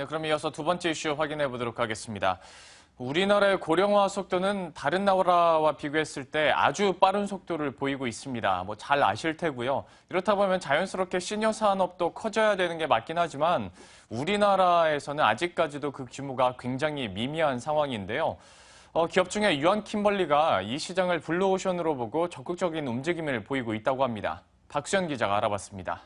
네, 그럼 이어서 두 번째 이슈 확인해 보도록 하겠습니다. 우리나라의 고령화 속도는 다른 나라와 비교했을 때 아주 빠른 속도를 보이고 있습니다. 뭐 잘 아실 테고요. 이렇다 보면 자연스럽게 시니어 산업도 커져야 되는 게 맞긴 하지만 우리나라에서는 아직까지도 그 규모가 굉장히 미미한 상황인데요. 어, 기업 중에 유한 킴벌리가 이 시장을 블루오션으로 보고 적극적인 움직임을 보이고 있다고 합니다. 박수현 기자가 알아봤습니다.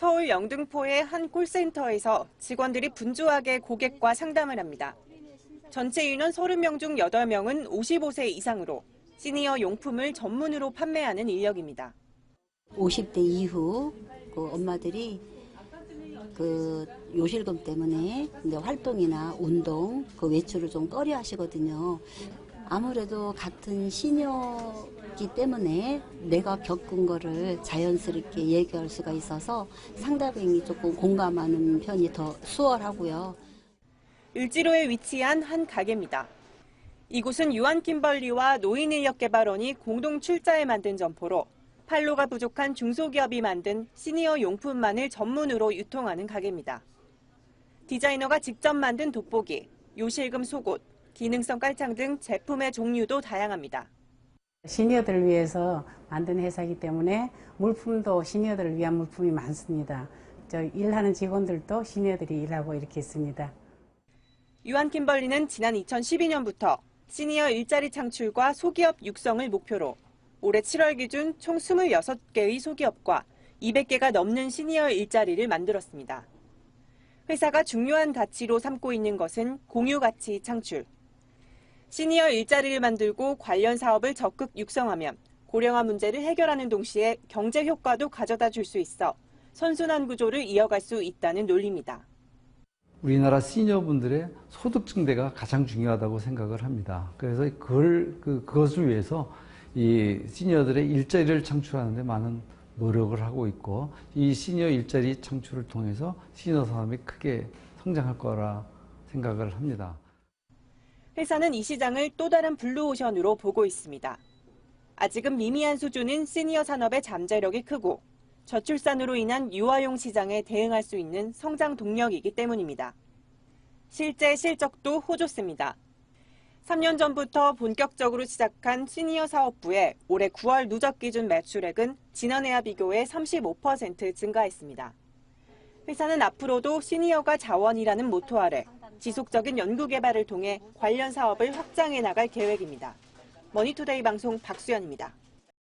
서울 영등포의 한 콜센터에서 직원들이 분주하게 고객과 상담을 합니다. 전체 인원 30명 중 8명은 55세 이상으로 시니어 용품을 전문으로 판매하는 인력입니다. 50대 이후 그 엄마들이 그 요실금 때문에 활동이나 운동 그 외출을 좀 꺼려 하시거든요. 아무래도 같은 시니어 기 때문에 내가 겪은 거를 자연스럽게 얘기할 수가 있어서 상대방이 조금 공감하는 편이 더 수월하고요. 을지로에 위치한 한 가게입니다. 이곳은 유한 킴벌리와 노인인력개발원이 공동 출자해 만든 점포로 판로가 부족한 중소기업이 만든 시니어 용품만을 전문으로 유통하는 가게입니다. 디자이너가 직접 만든 돋보기, 요실금 속옷, 기능성 깔창 등 제품의 종류도 다양합니다. 시니어들을 위해서 만든 회사이기 때문에 물품도 시니어들을 위한 물품이 많습니다. 저 일하는 직원들도 시니어들이 일하고 이렇게 있습니다. 유한 킴벌리는 지난 2012년부터 시니어 일자리 창출과 소기업 육성을 목표로 올해 7월 기준 총 26개의 소기업과 200개가 넘는 시니어 일자리를 만들었습니다. 회사가 중요한 가치로 삼고 있는 것은 공유 가치 창출. 시니어 일자리를 만들고 관련 사업을 적극 육성하면 고령화 문제를 해결하는 동시에 경제 효과도 가져다 줄 수 있어 선순환 구조를 이어갈 수 있다는 논리입니다. 우리나라 시니어분들의 소득 증대가 가장 중요하다고 생각을 합니다. 그래서 그걸, 그, 그것을 위해서 이 시니어들의 일자리를 창출하는데 많은 노력을 하고 있고 이 시니어 일자리 창출을 통해서 시니어 산업이 크게 성장할 거라 생각을 합니다. 회사는 이 시장을 또 다른 블루오션으로 보고 있습니다. 아직은 미미한 수준인 시니어 산업의 잠재력이 크고 저출산으로 인한 유아용 시장에 대응할 수 있는 성장 동력이기 때문입니다. 실제 실적도 호좋습니다. 3년 전부터 본격적으로 시작한 시니어 사업부의 올해 9월 누적 기준 매출액은 지난해와 비교해 35% 증가했습니다. 회사는 앞으로도 시니어가 자원이라는 모토 아래 지속적인 연구 개발을 통해 관련 사업을 확장해 나갈 계획입니다. 머니투데이 방송 박수연입니다.